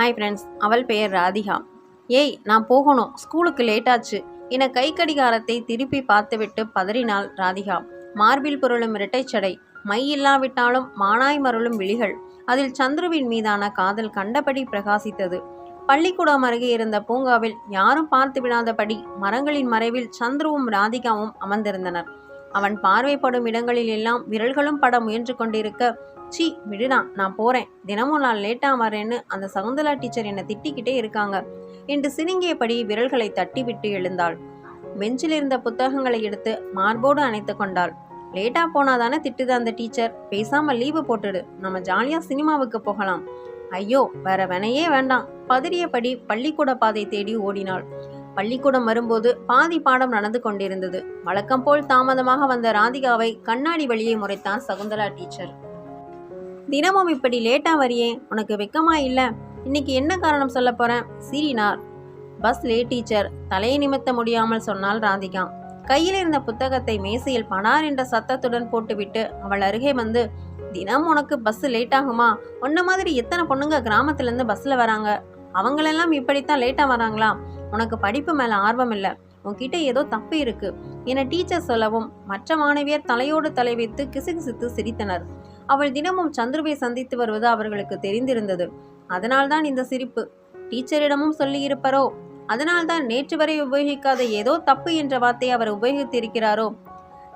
Hi friends அவள் பெயர் ராதிகா. ஏய் நான் போகணும். ஸ்கூலுக்கு லேட்டாச்சு என கை கடிகாரத்தை திருப்பி பார்த்துவிட்டு பதறினாள் ராதிகா. மார்பில் புரளும் இரட்டைச்சடை மை இல்லாவிட்டாலும் மானாய் மருளும் விழிகள். அதில் சந்துருவின் மீதான காதல் கண்டபடி பிரகாசித்தது. பள்ளிக்கூடம் அருகே இருந்த பூங்காவில் யாரும் பார்த்து விடாதபடி மரங்களின் மறைவில் சந்துருவும் ராதிகாவும் அமர்ந்திருந்தனர். அவன் பார்வைப்படும் இடங்களில் எல்லாம் விரல்களும் பட முயன்று கொண்டிருக்க சி விடுடா நான் போறேன். தினமும் நான் லேட்டா வரேன்னு அந்த சகுந்தலா டீச்சர் என்னை திட்டிக்கிட்டே இருக்காங்க. என்று சினுங்கியபடி விரல்களை தட்டிவிட்டு எழுந்தாள். பெஞ்சில் இருந்த புத்தகங்களை எடுத்து மார்போடு அணைத்து கொண்டாள். லேட்டா போனாதானே திட்டுது அந்த டீச்சர் பேசாம லீவு போட்டுடு. நம்ம ஜாலியா சினிமாவுக்கு போகலாம். ஐயோ வேற வேணையே வேண்டாம். பதறியபடி பள்ளிக்கூட பாதை தேடி ஓடினாள். பள்ளிக்கூடம் வரும்போது பாதி பாடம் நடந்து கொண்டிருந்தது. வழக்கம் போல் தாமதமாக வந்த ராதிகாவை கண்ணாடி வழியை முறைத்தான் சகுந்தலா டீச்சர் தினமும் இப்படி லேட்டாக வரியே? உனக்கு வெக்கமா இல்லை. இன்னைக்கு என்ன காரணம் சொல்ல போறேன்? சீரினார் பஸ் லேட் டீச்சர் தலையை நிமித்த முடியாமல் சொன்னால் ராதிகா. கையில் இருந்த புத்தகத்தை மேசையில் பனார் என்ற சத்தத்துடன் போட்டுவிட்டு அவள் அருகே வந்து தினம் உனக்கு பஸ் லேட் ஆகுமா? உன்ன மாதிரி எத்தனை பொண்ணுங்க கிராமத்துலேருந்து பஸ்ஸில் வராங்க? அவங்களெல்லாம் இப்படித்தான் லேட்டாக வராங்களா? உனக்கு படிப்பு மேலே ஆர்வம் இல்லை. உன்கிட்ட ஏதோ தப்பு இருக்கு. என டீச்சர் சொல்லவும் மற்ற மாணவியர் தலையோடு தலை வைத்து கிசுகிசுத்து சிரித்தனர். அவள் தினமும் சந்துருவை சந்தித்து வருவது அவர்களுக்கு தெரிந்திருந்தது. அதனால்தான் இந்த சிரிப்பு. டீச்சரிடமும் சொல்லியிருப்பாரோ? அதனால்தான் நேற்று வரை உபயோகிக்காத ஏதோ தப்பு என்ற வார்த்தையை அவர் உபயோகித்திருக்கிறாரோ?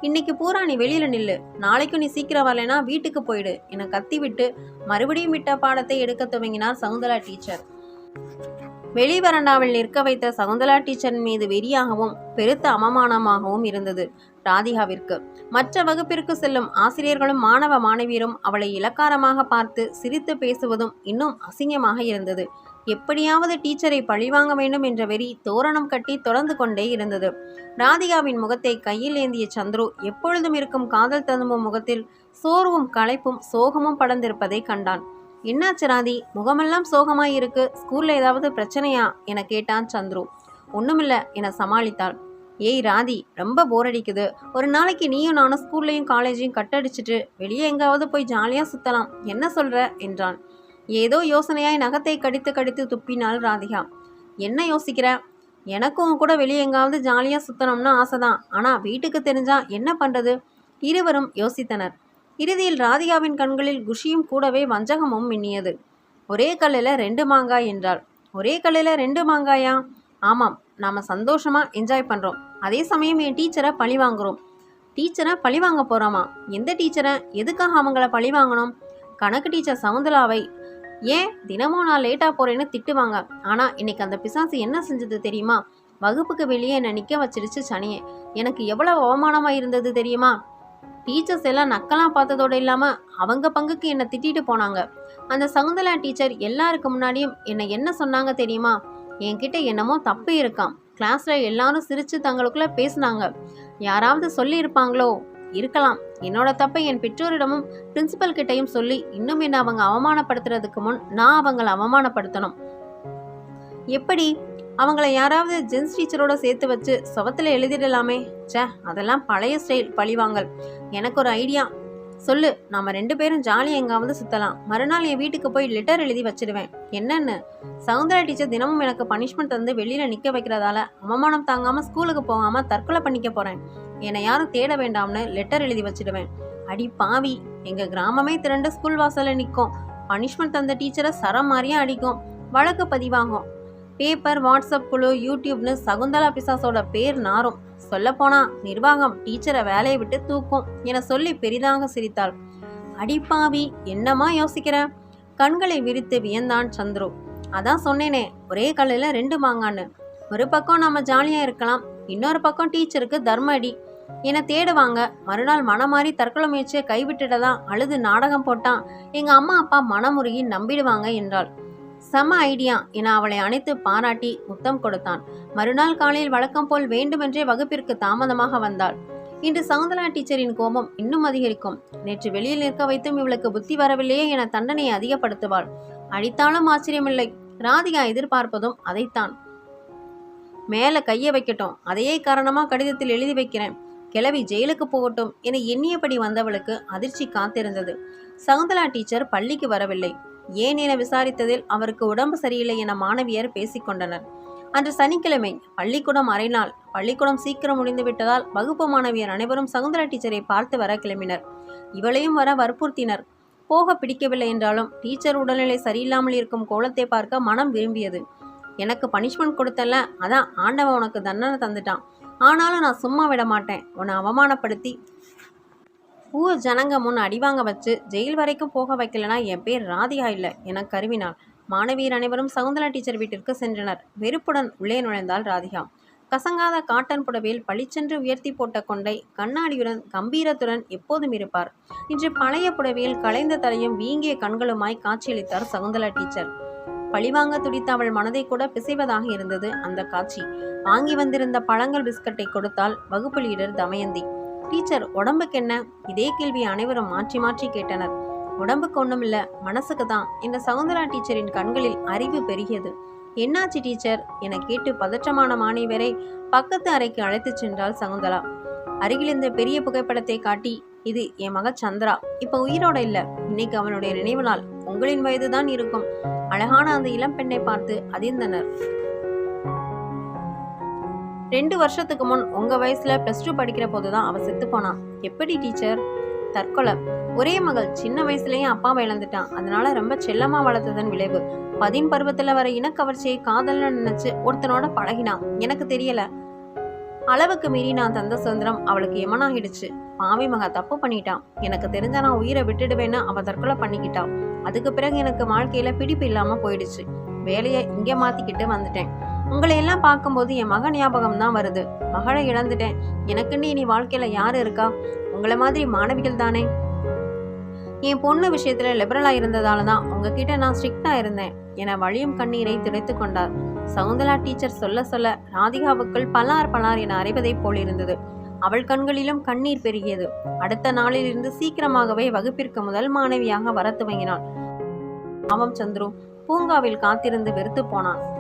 இன்னைக்கு பூரா நீ வெளியில நில்லு. நாளைக்கும் நீ சீக்கிரம் வரலைனா வீட்டுக்கு போயிடு. என கத்திவிட்டு மறுபடியும் விட்ட பாடத்தை எடுக்க துவங்கினார் சகுந்தலா டீச்சர். வெளி வரண்டாவில் நிற்க வைத்த சகுந்தலா டீச்சரின் மீது வெறியாகவும் பெருத்த அவமானமாகவும் இருந்தது. ராதிகாவிற்கு. மற்ற வகுப்பிற்கு செல்லும் ஆசிரியர்களும் மாணவ மாணவியரும் அவளை இலக்காரமாக பார்த்து சிரித்து பேசுவதும் இன்னும் அசிங்கமாக இருந்தது. எப்படியாவது டீச்சரை பழிவாங்க வேண்டும் என்ற வெறி தோரணம் கட்டி தொடர்ந்து கொண்டே இருந்தது. ராதிகாவின் முகத்தை கையில் ஏந்திய சந்துரு எப்பொழுதும் இருக்கும் காதல் ததும்பும் முகத்தில் சோர்வும் களைப்பும் சோகமும் படர்ந்திருப்பதை கண்டான். என்னாச்சு ராதி? முகமெல்லாம் சோகமாய் இருக்கு ஸ்கூல்ல ஏதாவது பிரச்சனையா? என கேட்டான் சந்துரு. ஒண்ணுமில்ல என சமாளித்தாள். ஏய் ராதி ரொம்ப போர் அடிக்குது. ஒரு நாளைக்கு நீயும் நானும் ஸ்கூல்லையும் காலேஜையும் கட்டடிச்சிட்டு வெளியே எங்காவது போய் ஜாலியாக சுத்தலாம். என்ன சொல்கிற என்றான். ஏதோ யோசனையாய் நகத்தை கடித்து கடித்து துப்பினாள் ராதிகா. என்ன யோசிக்கிற? எனக்கும் கூட வெளியே எங்காவது ஜாலியாக சுத்தணும்னு ஆசைதான். ஆனால் வீட்டுக்கு தெரிஞ்சா என்ன பண்ணுறது இருவரும் யோசித்தனர். இறுதியில் ராதிகாவின் கண்களில் குஷியும் கூடவே வஞ்சகமும் மின்னியது. ஒரே கல்லில் ரெண்டு மாங்காய் என்றாள். ஒரே கல்லில் ரெண்டு மாங்காயா? ஆமாம் நாம் சந்தோஷமாக என்ஜாய் பண்ணுறோம் அதே சமயம் என் டீச்சரை பழி வாங்குகிறோம் டீச்சரை பழி வாங்க போகிறோமா எந்த டீச்சரை எதுக்காக அவங்கள பழி வாங்கணும்? கணக்கு டீச்சர் சவுந்தலாவை ஏன் தினமும் நான் லேட்டாக போகிறேன்னு திட்டுவாங்க. ஆனால் இன்னைக்கு அந்த பிசாசு என்ன செஞ்சது தெரியுமா? வகுப்புக்கு வெளியே என்னை நிற்க வச்சிருச்சு சனியே. எனக்கு எவ்வளோ அவமானமாக இருந்தது தெரியுமா? டீச்சர்ஸ் எல்லாம் நக்கலாக பார்த்ததோடு இல்லாமல் அவங்க பங்குக்கு என்னை திட்டிட்டு போனாங்க. அந்த சகுந்தலா டீச்சர் எல்லாருக்கு முன்னாடியும் என்னை என்ன சொன்னாங்க தெரியுமா? என்கிட்ட என்னமோ தப்பு இருக்காம். கிளாஸில் எல்லாரும் சிரித்து தங்களுக்குள்ளே பேசுனாங்க. யாராவது சொல்லியிருப்பாங்களோ? இருக்கலாம். என்னோட தப்பை என் பெற்றோரிடமும் பிரின்சிபல் கிட்டையும் சொல்லி இன்னும் என்ன அவங்க அவமானப்படுத்துறதுக்கு முன் நான் அவங்கள அவமானப்படுத்தணும். எப்படி? அவங்கள யாராவது ஜென்ஸ் டீச்சரோட சேர்த்து வச்சு சுவத்தில் எழுதிடலாமே? ச்சே அதெல்லாம் பழைய ஸ்டைல் பழிவாங்கல். எனக்கு ஒரு ஐடியா சொல்லு நாம ரெண்டு பேரும் ஜாலியாக எங்காவது சுத்தலாம். மறுநாள் என் வீட்டுக்கு போய் லெட்டர் எழுதி வச்சிடுவேன் என்னன்னு? சவுந்தரா டீச்சர் தினமும் எனக்கு பனிஷ்மெண்ட் தந்து வெளியில நிக்க வைக்கிறதால அவமானம் தாங்காம ஸ்கூலுக்கு போகாம தற்கொலை பண்ணிக்க போறேன். என்னை யாரும் தேட வேண்டாம்னு லெட்டர் எழுதி வச்சிடுவேன். அடி பாவி எங்க கிராமமே திரண்டு ஸ்கூல் வாசல்ல நிற்கும் பனிஷ்மெண்ட் தந்த டீச்சரை சரம் மாதிரியே அடிக்கும். வழக்கு பதிவாகும். பேப்பர் வாட்ஸ்அப் குழு யூடியூப்னு சகுந்தலா பிசாசோட பேர் நாரும். சொல்லப்போனா நிர்வாகம் டீச்சரை வேலையை விட்டு தூக்கும் என சொல்லி பெரிதாக சிரித்தாள். அடிப்பாவி என்னமா யோசிக்கிற? கண்களை விரித்து வியந்தான் சந்துரு. அதான் சொன்னேனே ஒரே கல்லில் ரெண்டு மாங்கான்னு. ஒரு பக்கம் நம்ம ஜாலியாக இருக்கலாம் இன்னொரு பக்கம் டீச்சருக்கு தர்ம அடி என்னை தேடுவாங்க. மறுநாள் மனமாறி தற்கொலை முயற்சியை கைவிட்டுட்டதான் அழுது நாடகம் போட்டான். எங்கள் அம்மா அப்பா மனமுருகி நம்பிடுவாங்க என்றாள். செம ஐடியா என அவளை அணைத்து பாராட்டி முத்தம் கொடுத்தான். மறுநாள் காலையில் வழக்கம் போல் வேண்டுமென்றே வகுப்பிற்கு தாமதமாக வந்தாள். இன்று சகுந்தலா டீச்சரின் கோபம் இன்னும் அதிகரிக்கும். நேற்று வெளியில் நிற்க வைத்தும் இவளுக்கு புத்தி வரவில்லையே என தண்டனையை அதிகப்படுத்துவாள். அடித்தாலும் ஆச்சரியமில்லை. ராதிகா எதிர்பார்ப்பதும் அதைத்தான். மேல கையை வைக்கட்டும். அதையே காரணமா கடிதத்தில் எழுதி வைக்கிறேன். கிளவி ஜெயிலுக்கு போகட்டும் என எண்ணியபடி வந்தவளுக்கு அதிர்ச்சி காத்திருந்தது. சகுந்தலா டீச்சர் பள்ளிக்கு வரவில்லை. ஏன் என விசாரித்ததில் அவருக்கு உடம்பு சரியில்லை என மாணவியர் பேசிக்கொண்டனர். அன்று சனிக்கிழமை பள்ளிக்கூடம் அரைநாள் பள்ளிக்கூடம் சீக்கிரம் முடிந்து விட்டதால் வகுப்பு மாணவியர் அனைவரும் சகுந்தலா டீச்சரை பார்த்து வர கிளம்பினர். இவளையும் வர வற்புறுத்தினர். போக பிடிக்கவில்லை என்றாலும் டீச்சர் உடல்நிலை சரியில்லாமல் இருக்கும் கோலத்தை பார்க்க மனம் விரும்பியது. எனக்கு பனிஷ்மெண்ட் கொடுத்தல அதான் ஆண்டவன் உனக்கு தண்டனை தந்துட்டான். ஆனாலும் நான் சும்மா விட மாட்டேன் உன்னை அவமானப்படுத்தி ஊர் ஜனங்க முன் அடிவாங்க வச்சு ஜெயில் வரைக்கும் போக வைக்கலனா என் பேர் ராதிகா இல்லை என கருவினாள் மாணவியர் அனைவரும் சகுந்தலா டீச்சர் வீட்டிற்கு சென்றனர். வெறுப்புடன் உள்ளே நுழைந்தாள் ராதிகா. கசங்காத காட்டன் புடவையில் பளிச்சென்று உயர்த்தி போட்ட கொண்டை கண்ணாடியுடன் கம்பீரத்துடன் எப்போதும் இருப்பார். இன்று பழைய புடவையில் கலைந்த தலையும் வீங்கிய கண்களுமாய் காட்சியளித்தார் சகுந்தலா டீச்சர். பழிவாங்க துடித்த அவள் மனதை கூட பிசைவதாக இருந்தது அந்த காட்சி. வாங்கி வந்திருந்த பழங்கள் பிஸ்கட்டை கொடுத்தால் வகுப்பு லீடர் தமயந்தி. டீச்சர் உடம்புக்கு என்ன? இதே கேள்வி அனைவரும் மாற்றி மாற்றி கேட்டனர். உடம்புக்கு ஒண்ணுமில்ல மனசுக்கு தான் என்ற சகுந்தலா டீச்சரின் கண்களில் அறிவு பெருகியது. என்னாச்சு டீச்சர்? என கேட்டு பதற்றமான மாணவரை பக்கத்து அறைக்கு அழைத்துச் சென்றாள் சகுந்தலா. அருகில் இருந்த பெரிய புகைப்படத்தை காட்டி இது என் மக சந்திரா. இப்ப உயிரோட இல்ல. இன்னைக்கு அவனுடைய நினைவு நாள். உங்களின் வயதுதான் இருக்கும். அழகான அந்த இளம் பெண்ணை பார்த்து அதிர்ந்தனர். ரெண்டு வருஷத்துக்கு முன் உங்கள் வயசில் ப்ளஸ் டூ படிக்கிற போதுதான் அவ செத்து போனான் எப்படி டீச்சர்? தற்கொலை. ஒரே மகள் சின்ன வயசுலேயும் அப்பாவை இழந்துட்டான். அதனால ரொம்ப செல்லமாக வளர்த்ததன் விளைவு. பதின் பருவத்தில் வர இனக்கவர்ச்சியை காதல்னு நினச்சி ஒருத்தனோட பழகினான். எனக்கு தெரியலை. அளவுக்கு மீறி நான் தந்த சுதந்திரம் அவளுக்கு எமனாகிடுச்சு. பாவி மகா தப்பு பண்ணிட்டான். எனக்கு தெரிஞ்ச நான் உயிரை விட்டுடுவேன்னு அவள் தற்கொலை பண்ணிக்கிட்டான். அதுக்கு பிறகு எனக்கு வாழ்க்கையில் பிடிப்பு இல்லாமல் போயிடுச்சு. வேலையை இங்கே மாற்றிக்கிட்டு வந்துட்டேன். உங்களை எல்லாம் பார்க்கும்போது என் மகன் ஞாபகம் தான் வருது. மகளை இழந்துட்டேன். எனக்குன்னு இனி வாழ்க்கையில யாரு இருக்கா? உங்களை மாதிரி மாணவிகள் தானே. என் பொண்ணு விஷயத்துல லிபரலா இருந்ததால தான் உங்ககிட்ட நான் ஸ்ட்ரிக்டா இருந்தேன். என வழியும் கண்ணீரை துடைத்து கொண்டார். சகுந்தலா டீச்சர் சொல்ல சொல்ல ராதிகாவுக்குள் பலார் பலார் என அறிவதைப் போல் இருந்தது. அவள் கண்களிலும் கண்ணீர் பெருகியது. அடுத்த நாளிலிருந்து சீக்கிரமாகவே வகுப்பிற்கு முதல் மாணவியாக வர துவங்கினாள். ஆமாம் சந்துரு பூங்காவில் காத்திருந்து வெறுத்து போனான்.